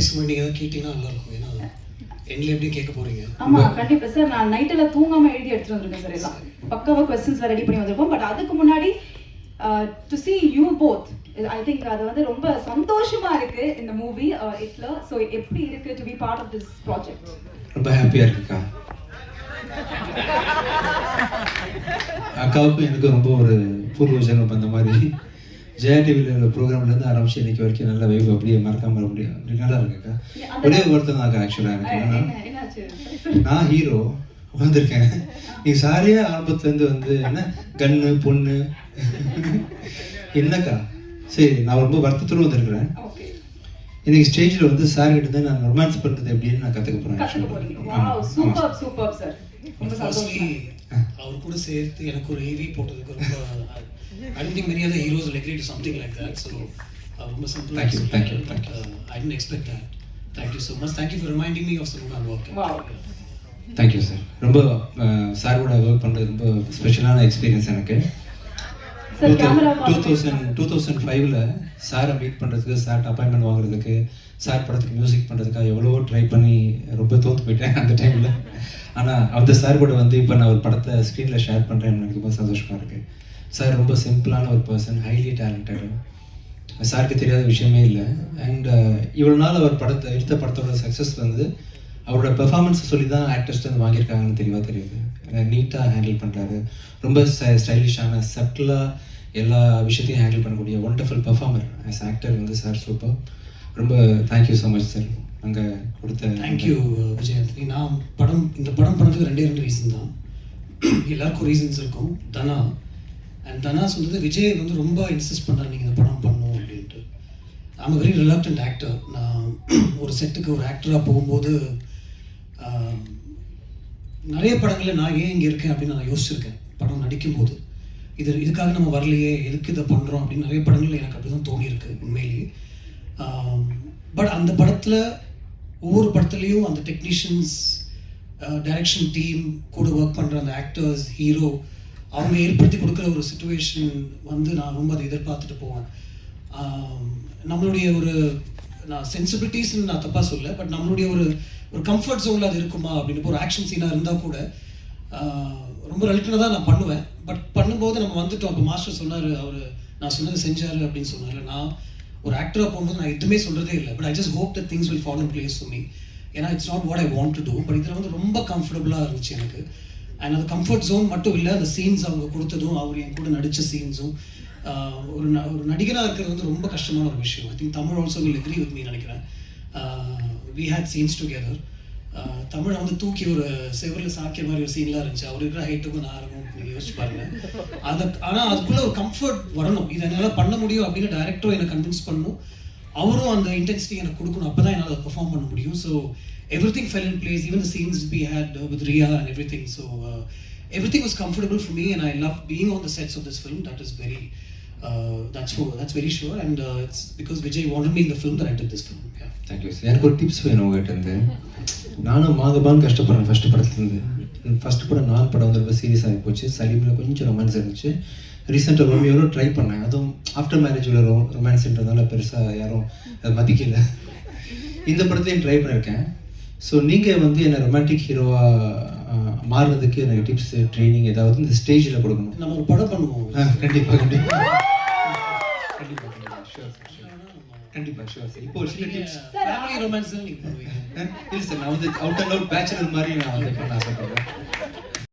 பேசும்போது நீங்கள் ஏதாவது கேட்டீங்கன்னா நல்லா இருக்கும். ஏன்னா எங்களை எப்படி கேட்க போறீங்க? ஆமா கண்டிப்பா. சார் நான் நைட்ல தூங்காம எழுதி எடுத்துட்டு வந்திருக்கேன் சார் எல்லாம். பக்காவா கொஸ்டின்ஸ்ல ரெடி பண்ணி வந்திருக்கோம். பட் அதுக்கு முன்னாடி to see you both I think அது வந்து ரொம்ப சந்தோஷமா இருக்கு இந்த மூவி இட்ல ஸோ எப்படி இருக்கு to be part of this project ரொம்ப ஹாப்பியாக இருக்குக்கா. அக்காவுக்கும் எனக்கும் ரொம்ப ஒரு பூர்வ ஜென்மம் அந்த மாதிரி. ஜெயா டிவியில் உள்ள ப்ரோக்ராம்லேருந்து ஆரம்பிச்சு இன்னைக்கு வரைக்கும் நல்ல வைப் அப்படியே மறக்காம முடியும் அப்படி நல்லா இருக்குக்கா ஒரே ஒருத்தன் தான்க்கா ஆக்சுவலாக எனக்கு. நான் ஹீரோ வந்திருக்கேன் நீ சாரியா ஆரம்பத்துலேருந்து வந்து என்ன கண்ணு பொண்ணு? என்னக்கா? சரி நான் ரொம்ப வருத்தத்தோடு வந்திருக்கிறேன். இன்னைக்கு ஸ்டேஜில் வந்து சார் கிட்ட தான் நான் ரொமான்ஸ் பண்ணுறது எப்படின்னு நான் கற்றுக்க போகிறேன் கத்துக்க அவர் கூட சேர்த்து எனக்கு ஒரு ஏவி போட்டதுக்கு ரொம்ப I don't think many other heroes agree to something like that so ரொம்ப Thank you, thank you, thank you. I didn't expect that thank you so much thank you for reminding me of some work wow thank you sir ரொம்ப sir கூட work பண்ணுறது ரொம்ப ஸ்பெஷலான experience எனக்கு. Two thousand two thousand ஃபைவ்ல சாரை meet பண்ணுறதுக்கு சார்ட் அப்பாயின்மெண்ட் வாங்குறதுக்கு சார் படத்துக்கு மியூசிக் பண்ணுறதுக்காக எவ்வளவோ ட்ரை பண்ணி ரொம்ப தோற்று போயிட்டேன் அந்த டைமில் ஆனால் அந்த சார் கூட வந்து இப்போ நான் ஒரு படத்தை ஸ்க்ரீனில் ஷேர் பண்ணுறேன் எனக்கு ரொம்ப சந்தோஷமாக இருக்குது சார் ரொம்ப சிம்பிளான ஒரு பர்சன் ஹைலி டேலண்டட் சாருக்கு தெரியாத விஷயமே இல்லை. அண்ட் இவ்வளோ நாள் அவர் படத்தை எடுத்த படத்தோட சக்ஸஸ் வந்து அவரோட பெர்ஃபார்மன்ஸை சொல்லி தான் ஆக்டர்ஸ்ட்டு வந்து வாங்கியிருக்காங்கன்னு தெளிவாக தெரியுது. நீட்டாக ஹேண்டில் பண்ணுறாரு ரொம்ப ஸ்டைலிஷான சட்டிலாக எல்லா விஷயத்தையும் ஹேண்டில் பண்ணக்கூடிய ஒண்டர்ஃபுல் பர்ஃபார்மர் ஆஸ் ஆக்டர் வந்து சார் சூப்பர் ரொம்ப thank you so much sir அங்கே கொடுத்த தேங்க்யூ விஜயாத்ரி நான் படம் இந்த படம் பண்ணதுக்கு ரெண்டே ரெண்டு ரீசன் தான். எல்லாருக்கும் ரீசன்ஸ் இருக்கும். தனா. அண்ட் தனா சொன்னது விஜய் வந்து ரொம்ப இன்சிஸ்ட் பண்ணார் நீங்கள் இந்த படம் பண்ணணும் அப்படின்ட்டு. ஐம் வெரி ரிலாக்டன்ட் ஆக்டர் நான் ஒரு செட்டுக்கு ஒரு ஆக்டராக போகும்போது நிறைய படங்களில் நான் ஏன் இங்கே இருக்கேன் அப்படின்னு நான் யோசிச்சிருக்கேன். படம் நடிக்கும்போது. இது இதுக்காக நம்ம வரலையே எதுக்கு இதை பண்ணுறோம் அப்படின்னு நிறைய படங்களில் எனக்கு அப்படி தான் தோணியிருக்கு உண்மையிலேயே. பட் அந்த படத்தில் ஒவ்வொரு படத்துலையும் அந்த டெக்னீஷியன்ஸ் டைரக்ஷன் டீம் கூட ஒர்க் பண்ணுற அந்த ஆக்டர்ஸ் ஹீரோ அவங்க ஏற்படுத்தி கொடுக்குற ஒரு சுச்சுவேஷன் வந்து நான் ரொம்ப அதை எதிர்பார்த்துட்டு போவேன். நம்மளுடைய ஒரு நான் சென்சிபிலிட்டிஸ்னு நான் தப்பாக சொல்ல பட் நம்மளுடைய ஒரு ஒரு கம்ஃபர்ட் ஜோனில் அது இருக்குமா அப்படின்னு ஒரு ஆக்ஷன் சீனாக இருந்தால் கூட ரொம்ப ரிலேட்டடாக தான் நான் பண்ணுவேன். பட் பண்ணும்போது நம்ம வந்துட்டோம். அப்போ மாஸ்டர் சொன்னார் அவர் நான் சொன்னது செஞ்சார் அப்படின்னு சொன்னார் நான் ஒரு ஆக்டராக போகும்போது நான் எதுவுமே சொல்கிறதே இல்லை. But I just hope the things will follow place for me ஏன்னா it's not what I want to do but இதில் வந்து ரொம்ப கம்ஃபர்டபுளாக இருந்துச்சு எனக்கு. அண்ட் அந்த கம்ஃபர்ட் ஜோன் மட்டும் இல்லை அந்த சீன்ஸ் அவங்க கொடுத்ததும் அவர் என் கூட நடித்த சீன்ஸும் ஒரு ந- ஒரு நடிகராக இருக்கிறது வந்து ரொம்ப கஷ்டமான ஒரு விஷயம். I think Tamil also will agree with me நினைக்கிறேன். வி ஹேட் சீன்ஸ் டுகெதர் தமிழை வந்து தூக்கி ஒரு செவரில் சாக்கிய மாதிரி ஒரு சீன்லாம் இருந்துச்சு. அவர் இருக்கிற ஹைட்டுக்கும் நான் இருக்கும் நீங்கள் யோசிச்சு பாருங்க. அது ஆனால் அதுக்குள்ள ஒரு கம்ஃபர்ட் வரணும். இதை என்னால் பண்ண முடியும் அப்படின்னு டேரக்டரும் என்னை கன்வின்ஸ் பண்ணணும். அவரும் அந்த இன்டென்சிட்டி எனக்கு கொடுக்கணும். அப்போ தான் என்னால் பெர்ஃபார்ம் பண்ண முடியும். So everything fell in place even scenes we had with Riya and everything so everything was comfortable for me and I love being on the sets of this film that is very that's for that's very sure. And uh, it's because Vijay wanted me in the film that I did this film. Yeah. Thank you sir எனக்கு ஒரு tips வேணும் உங்ககிட்ட இருந்து நானும் மாதபான் கஷ்டப்படுறேன் first படத்துலேருந்து. First படம் நாலு படம் வந்து ரொம்ப சீரியஸ் ஆகி போச்சு. சலீமில் கொஞ்சம் ரொமான்ஸ் இருந்துச்சு. ரீசெண்டாக ரோமியோவில் ட்ரை பண்ணேன். அதுவும் ஆஃப்டர் மேரேஜ் உள்ள ரோ ரொமான்ஸ்ன்றதுனால பெருசாக யாரும் அதை மதிக்கல. இந்த படத்தையும் ட்ரை பண்ணியிருக்கேன் ஸோ நீங்கள் வந்து என்னை ரொமான்டிக் ஹீரோவாக மாறுறதுக்கு எனக்கு டிப்ஸ் ட்ரைனிங் ஏதாவது இந்த ஸ்டேஜில் கொடுக்கணும். நம்ம ஒரு படம் பண்ணுவோம். ஆ, கண்டிப்பா கண்டிப்பா கண்டிப்பா கண்டிப்பா ஷூர் சார் கண்டிப்பா ஷூர் சார் இப்போ ஒரு சில டிப்ஸ் ஃபேமிலி ரொமான்ஸ் நீங்க இல்லை சார் நான் வந்து அவுட் அண்ட் அவுட் பேச்சுலர் மாதிரி நான் வந்து பண்ண ஆசைப்படுறேன்.